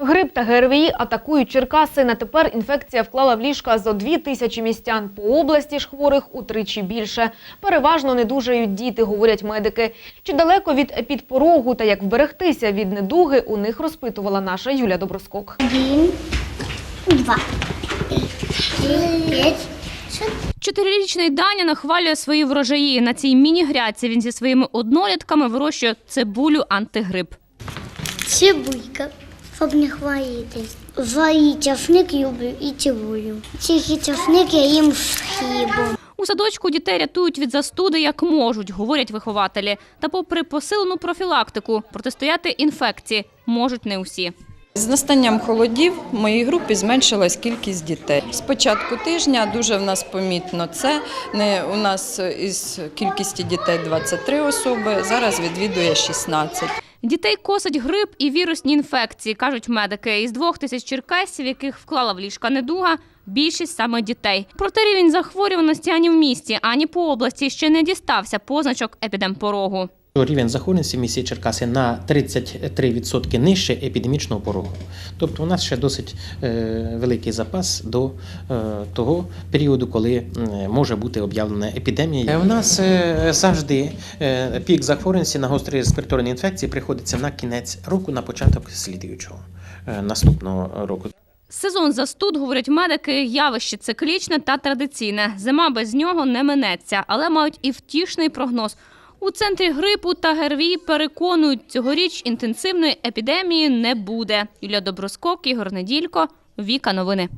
Грип та ГРВІ атакують Черкаси. На тепер інфекція вклала в ліжка зо дві тисячі містян. По області ж хворих утричі більше. Переважно недужають діти, говорять медики. Чи далеко від епідпорогу та як вберегтися від недуги, у них розпитувала наша Юля Доброскок. Один, два, три, пять. Чотирирічний Даня нахвалює свої врожаї. На цій міні-грядці він зі своїми однолітками вирощує цибулю антигрип. Цибулька, щоб не хворітись. Варі часник люблю і цілую. Тільки часник я їм хлібом. У садочку дітей рятують від застуди як можуть, говорять вихователі. Та попри посилену профілактику, протистояти інфекції можуть не усі. З настанням холодів в моїй групі зменшилась кількість дітей. З початку тижня дуже в нас помітно це. У нас із кількості дітей 23 особи, зараз відвідує 16. Дітей косить грип і вірусні інфекції, кажуть медики. Із двох тисяч черкасів, яких вклала в ліжка недуга, більшість саме дітей. Проте рівень захворюваності ані в місті, ані по області ще не дістався позначок епідемпорогу. Рівень захворюваності в місті Черкаси на 33% нижче епідемічного порогу. Тобто у нас ще досить е, великий запас до е, того періоду, коли може бути об'явлена епідемія. Е, У нас е, завжди е, пік захворюваності на гострі респіраторні інфекції приходиться на кінець року, на початок слідуючого е, наступного року. Сезон застуд, говорять медики, явище циклічне та традиційне. Зима без нього не минеться, але мають і втішний прогноз. У центрі грипу та ГРВІ переконують, цьогоріч інтенсивної епідемії не буде. Юлія Доброскок, Ігор Неділько, Віка Новини.